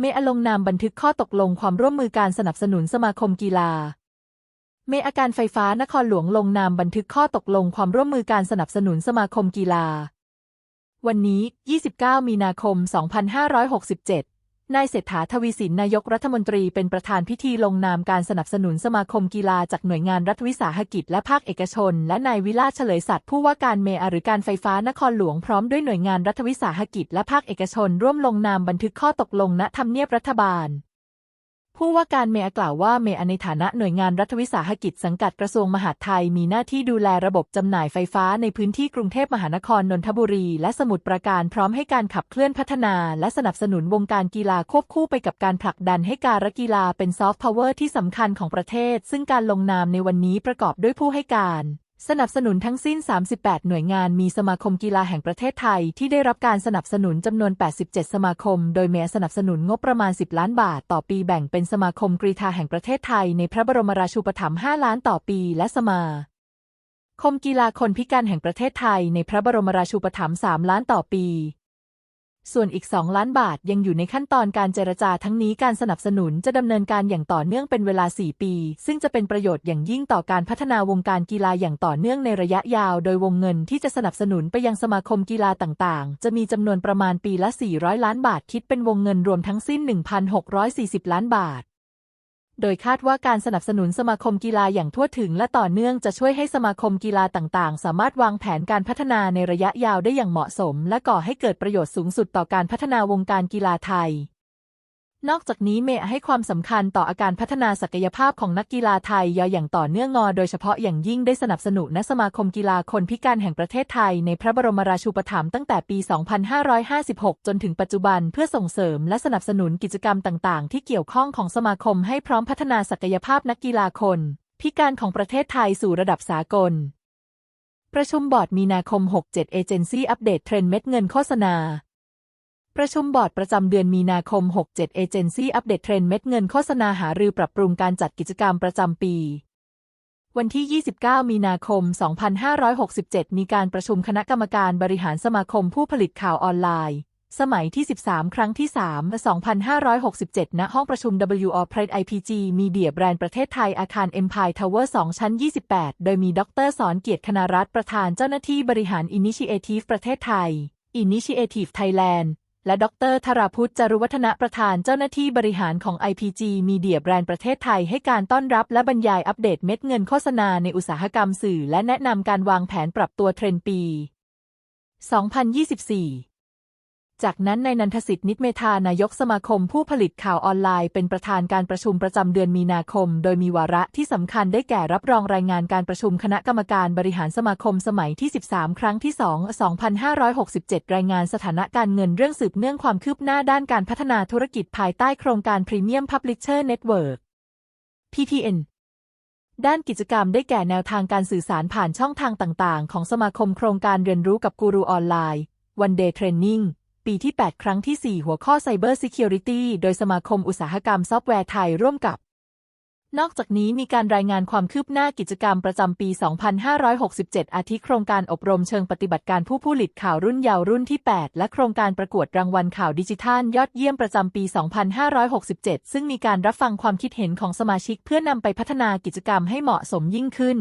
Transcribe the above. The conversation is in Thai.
เมอาลงนามบันทึกข้อตกลงความร่วมมือการสนับสนุนสมาคมกีฬา เมอาการไฟฟ้านครหลวงลงนามบันทึกข้อตกลงความร่วมมือการสนับสนุนสมาคมกีฬา วันนี้ 29 มีนาคม 2567 นายเศรษฐาทวีสินนายกรัฐมนตรีเป็นประธานพิธีลงนามการสนับสนุนสมาคมกีฬาจากหน่วยงานรัฐวิสาหกิจและภาคเอกชน และนายวิลาเฉลยสัตว์ผู้ว่าการเมอาหรือการไฟฟ้านครหลวงพร้อมด้วยหน่วยงานรัฐวิสาหกิจและภาคเอกชน ร่วมลงนามบันทึกข้อตกลงณทำเนียบรัฐบาล ผู้ว่าการเมอากล่าวว่าเมอในฐานะหน่วยงานรัฐวิสาหกิจสังกัดกระทรวงมหาดไทย มีหน้าที่ดูแลระบบจำหน่ายไฟฟ้าในพื้นที่กรุงเทพมหานครนนทบุรี และสมุทรปราการพร้อมให้การขับเคลื่อนพัฒนา และสนับสนุนวงการกีฬาควบคู่ไปกับการผลักดันให้การกีฬาเป็นซอฟต์พาวเวอร์ที่สำคัญของประเทศ ซึ่งการลงนามในวันนี้ประกอบด้วยผู้ให้การ สนับสนุนทั้งสิ้น 38 หน่วยงานมีสมาคมกีฬาแห่งประเทศไทย ที่ได้รับการสนับสนุนจำนวน 87 สมาคม โดยเมสนับสนุนงบประมาณ 10 ล้านบาท ต่อปีแบ่งเป็นสมาคมกรีฑาแห่งประเทศไทย ในพระบรมราชูปถัมภ์5ล้านต่อปี และสมาคมกีฬาคนพิการแห่งประเทศไทย ในพระบรมราชูปถัมภ์3ล้านต่อปี ส่วนอีก 2 ล้านบาทยังอยู่ในขั้นตอนการเจรจาทั้งนี้การสนับสนุนจะดำเนินการอย่างต่อเนื่องเป็นเวลา 4 ปี ซึ่งจะเป็นประโยชน์อย่างยิ่งต่อการพัฒนาวงการกีฬาอย่างต่อเนื่องในระยะยาว โดยวงเงินที่จะสนับสนุนไปยังสมาคมกีฬาต่างๆ จะมีจำนวนประมาณปีละ 400 ล้านบาทคิดเป็นวงเงินรวมทั้งสิ้น 1,640 ล้านบาท โดยคาดว่าการสนับสนุนสมาคมกีฬาอย่างทั่วถึงและต่อเนื่องจะช่วยให้สมาคมกีฬาต่างๆ สามารถวางแผนการพัฒนาในระยะยาวได้อย่างเหมาะสม และก่อให้เกิดประโยชน์สูงสุดต่อการพัฒนาวงการกีฬาไทย นอกจากนี้เมย์ให้ความสำคัญต่ออาการพัฒนาศักยภาพของนักกีฬาไทยยออย่างต่อเนื่องงอ โดยเฉพาะอย่างยิ่งได้สนับสนุนนสมาคมกีฬาคนพิการแห่งประเทศไทยในพระบรมราชูปถัมภ์ตั้งแต่ปี 2556 จนถึงปัจจุบันเพื่อส่งเสริมและสนับสนุนกิจกรรมต่างๆ ที่เกี่ยวข้องของสมาคมให้พร้อมพัฒนาศักยภาพนักกีฬาคน พิการของประเทศไทยสู่ระดับสากล ประชุมบอร์ดมีนาคม 67 เอเจนซี่อัปเดตเทรนด์เม็ดเงินโฆษณา ประชุมบอร์ดประจำเดือนมีนาคม 67 เอเจนซี่อัปเดตเทรนด์เม็ดเงินโฆษณาหารือปรับปรุงการจัดกิจกรรมประจำปี วันที่ 29 มีนาคม 2567 มีการประชุมคณะกรรมการบริหารสมาคมผู้ผลิตข่าวออนไลน์ สมัยที่ 13 ครั้งที่ 3 2567 ณ ห้องประชุม WO p r e d IPG Media Brand ประเทศไทยอาคาร Empire Tower 2 ชั้น 28 โดยมีดรสอนเกียรติคณรัตประธานเจ้าหน้าที่บริหาร Initiative ประเทศไทย Initiative Thailand และดรธราพุทธจารุวัฒนะประธานเจ้าหน้าที่บริหารของ IPG มีเดียแบรนด์ประเทศไทยให้การต้อนรับและบรรยายอัปเดตเม็ดเงินโฆษณาในอุตสาหกรรมสื่อ และแนะนำการวางแผนปรับตัวเทรนด์ปี 2024 จากนั้นนายนันทสิทธิ์นิตเมธานายกสมาคมผู้ผลิตข่าวออนไลน์เป็นประธานการประชุมประจำเดือนมีนาคม โดยมีวาระที่สำคัญได้แก่รับรองรายงานการประชุมคณะกรรมการบริหารสมาคมสมัยที่ 13 ครั้งที่ 2 2567 รายงานสถานะการเงินเรื่องสืบเนื่องความคืบหน้าด้านการพัฒนาธุรกิจภายใต้โครงการ Premium Publisher Network PPN ด้านกิจกรรมได้แก่แนวทางการสื่อสารผ่านช่องทางต่าง ๆ ของสมาคมโครงการเรียนรู้กับกูรูออนไลน์ One Day Training ปีที่ 8 ครั้งที่ 4 หัวข้อ Cyber Security โดยสมาคมอุตสาหกรรมซอฟต์แวร์ไทยร่วมกับ นอกจากนี้มีการรายงานความคืบหน้ากิจกรรมประจำปี 2567 อาทิโครงการอบรมเชิงปฏิบัติการผู้ผู้ผลิตข่าวรุ่นเยาว์รุ่นที่ 8 และโครงการประกวดรางวัลข่าวดิจิทัล ยอดเยี่ยมประจำปี 2567 ซึ่งมีการรับฟังความคิดเห็นของสมาชิกเพื่อนำไปพัฒนากิจกรรมให้เหมาะสมยิ่งขึ้น